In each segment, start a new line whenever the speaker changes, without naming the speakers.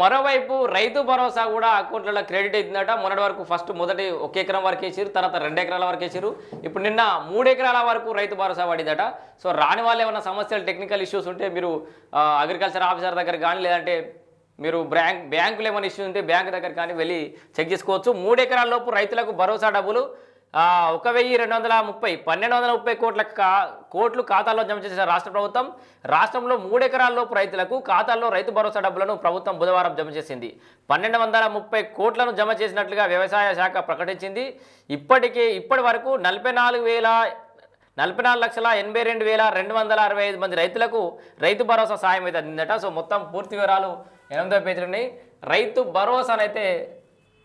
మరోవైపు రైతు భరోసా కూడా అకౌంట్లలో క్రెడిట్ అయిందట మొన్నటి వరకు ఫస్ట్ మొదటి ఒక ఎకరం వరకు వేసారు తర్వాత రెండు ఎకరాల వరకు వేసారు ఇప్పుడు నిన్న మూడు ఎకరాల వరకు రైతు భరోసా పడిందట. సో రాని వాళ్ళు ఏమైనా సమస్యలు టెక్నికల్ ఇష్యూస్ ఉంటే మీరు అగ్రికల్చర్ ఆఫీసర్ దగ్గర కానీ లేదంటే మీరు బ్యాంక్ బ్యాంకులు ఏమైనా ఇష్యూస్ ఉంటే బ్యాంక్ దగ్గర కానీ వెళ్ళి చెక్ చేసుకోవచ్చు. మూడు ఎకరాల లోపు రైతులకు భరోసా డబ్బులు ఒక వెయ్యి రెండు వందల ముప్పై పన్నెండు వందల ముప్పై కోట్ల కా కోట్లు ఖాతాల్లో జమ చేసిన రాష్ట్ర ప్రభుత్వం రాష్ట్రంలో మూడెకరాల్లోపు రైతులకు ఖాతాల్లో రైతు భరోసా డబ్బులను ప్రభుత్వం బుధవారం జమ చేసింది. పన్నెండు వందల ముప్పై కోట్లను జమ చేసినట్లుగా వ్యవసాయ శాఖ ప్రకటించింది. ఇప్పటికే ఇప్పటి వరకు నలభై నాలుగు వేల నలభై నాలుగు లక్షల ఎనభై రెండు వేల రెండు వందల అరవై ఐదు మంది రైతులకు రైతు భరోసా సాయం అయితే అందిందట. సో మొత్తం పూర్తి వివరాలు ఎనిమిదో పేజీలు ఉన్నాయి. రైతు భరోసానైతే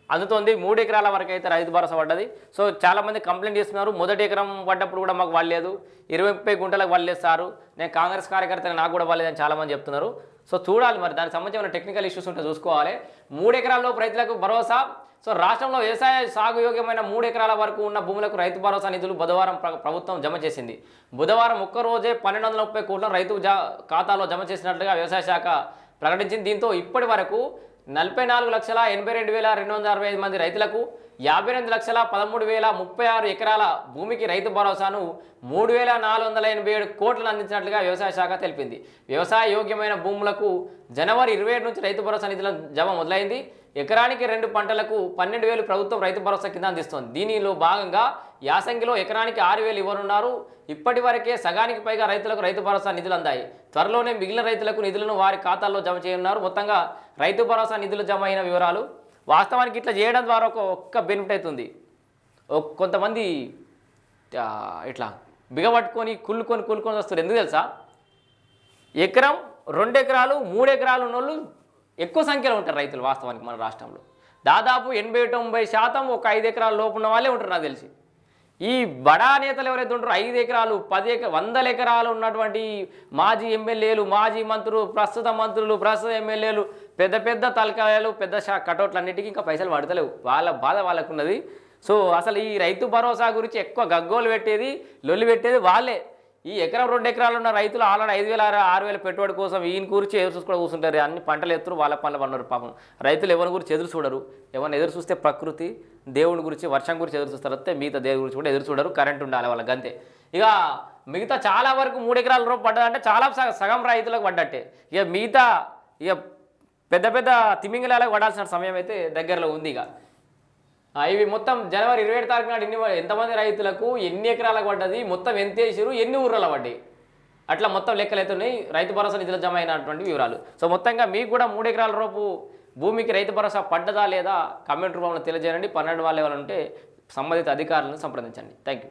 అందుతోంది మూడు ఎకరాల వరకు అయితే రైతు భరోసా పడ్డది. సో చాలామంది కంప్లైంట్ చేస్తున్నారు. మొదటి ఎకరం పడ్డప్పుడు కూడా మాకు వాళ్ళలేదు ఇరవై ముప్పై గుంటలకు వాళ్ళలేదు సారు. నేను కాంగ్రెస్ కార్యకర్తలు నాకు కూడా వాళ్ళేదని చాలామంది చెప్తున్నారు. సో చూడాలి మరి దానికి సంబంధించిన టెక్నికల్ ఇష్యూస్ ఉంటే చూసుకోవాలి. మూడు ఎకరాల్లో రైతులకు భరోసా. సో రాష్ట్రంలో వ్యవసాయ సాగు యోగ్యమైన మూడు ఎకరాల వరకు ఉన్న భూములకు రైతు భరోసా నిధులు బుధవారం ప్రభుత్వం జమ చేసింది. బుధవారం ఒక్కరోజే పన్నెండు వందల ముప్పై కోట్లను రైతు జా ఖాతాలో జమ చేసినట్లుగా వ్యవసాయ శాఖ ప్రకటించింది. దీంతో ఇప్పటి వరకు నలభై నాలుగు లక్షల ఎనభై రెండు వేల రెండు వందల అరవై ఐదు మంది రైతులకు యాభై ఎనిమిది లక్షల పదమూడు వేల ముప్పై ఆరు ఎకరాల భూమికి రైతు భరోసాను మూడు వేల నాలుగు వందల ఎనభై ఏడు కోట్లు అందించినట్లుగా వ్యవసాయ శాఖ తెలిపింది. వ్యవసాయ యోగ్యమైన భూములకు జనవరి ఇరవై ఏడు నుంచి రైతు భరోసా నిధుల జమ మొదలైంది. ఎకరానికి రెండు పంటలకు పన్నెండు వేలు ప్రభుత్వం రైతు భరోసా కింద అందిస్తోంది. దీనిలో భాగంగా యాసంగిలో ఎకరానికి ఆరు వేలు ఇవ్వనున్నారు. ఇప్పటి వరకే సగానికి పైగా రైతులకు రైతు భరోసా నిధులు అందాయి. త్వరలోనే మిగిలిన రైతులకు నిధులను వారి ఖాతాల్లో జమ చేయనున్నారు. మొత్తంగా రైతు భరోసా నిధులు జమ అయిన వివరాలు వాస్తవానికి ఇట్లా చేయడం ద్వారా ఒక ఒక్క బెనిఫిట్ అవుతుంది కొంతమంది ఇట్లా బిగబట్టుకొని కుళ్ళుకొని కుళ్ళుకొని వస్తారు ఎందుకు తెలుసా? ఎకరం రెండు ఎకరాలు మూడు ఎకరాలు ఉన్నోళ్ళు ఎక్కువ సంఖ్యలో ఉంటారు రైతులు వాస్తవానికి మన రాష్ట్రంలో. దాదాపు ఎనభై తొంభై శాతం ఒక ఐదు ఎకరాల లోపు ఉన్న వాళ్ళే ఉంటారు నాకు తెలిసి. ఈ బడా నేతలు ఎవరైతే ఉంటారో ఐదు ఎకరాలు పది ఎక వందల ఎకరాలు ఉన్నటువంటి మాజీ ఎమ్మెల్యేలు మాజీ మంత్రులు ప్రస్తుత మంత్రులు ప్రస్తుత ఎమ్మెల్యేలు పెద్ద పెద్ద తలకాయలు పెద్ద షా కటౌట్లన్నిటికీ ఇంకా పైసలు పడతలేవు. వాళ్ళ బాధ వాళ్ళకున్నది. సో అసలు ఈ రైతు భరోసా గురించి ఎక్కువ గగ్గోలు పెట్టేది లొల్లి పెట్టేది వాళ్ళే. ఈ ఎకరం రెండు ఎకరాలు ఉన్న రైతులు ఆల్రెడీ ఐదు వేల ఆరు- వేల పెట్టుబడి కోసం ఈయన కూర్చి ఎదురు చూసుకొని కూర్చుంటారు? అన్ని పంటలు ఎత్తురు వాళ్ళ పనులు పన్నారు పాపం రైతులు ఎవరి గురించి ఎదురు చూడరు. ఎవరిని ఎదురు చూస్తే ప్రకృతి దేవుని గురించి వర్షం గురించి ఎదురు చూస్తారు. తప్పితే మిగతా దేవుడి గురించి కూడా ఎదురు చూడరు కరెంట్ ఉండాలి వాళ్ళకి అంతే. ఇక మిగతా చాలా వరకు మూడు ఎకరాల రూపాయలు పడ్డదంటే చాలా సగం రైతులకు పడ్డట్టే. ఇక మిగతా ఇక పెద్ద పెద్ద తిమింగిలాలకు పడాల్సిన సమయం అయితే దగ్గరలో ఉంది ఇక. ఇవి మొత్తం జనవరి ఇరవై ఏడు తారీఖు నాడు ఎన్ని ఎంతమంది రైతులకు ఎన్ని ఎకరాలకు పడ్డది మొత్తం ఎంత వేసారు ఎన్ని ఊర్లలో పడ్డాయి? అట్లా మొత్తం లెక్కలు అవుతున్నాయి ఉన్నాయి. రైతు భరోసా నిధులు జమ అయినటువంటి వివరాలు. సో మొత్తంగా మీకు కూడా మూడు ఎకరాల రూపు భూమికి రైతు భరోసా పడ్డదా లేదా కమెంట్ రూపంలో తెలియజేయండి. పన్నెండు వాళ్ళు ఎవరు ఉంటే సంబంధిత అధికారులను సంప్రదించండి. Thank you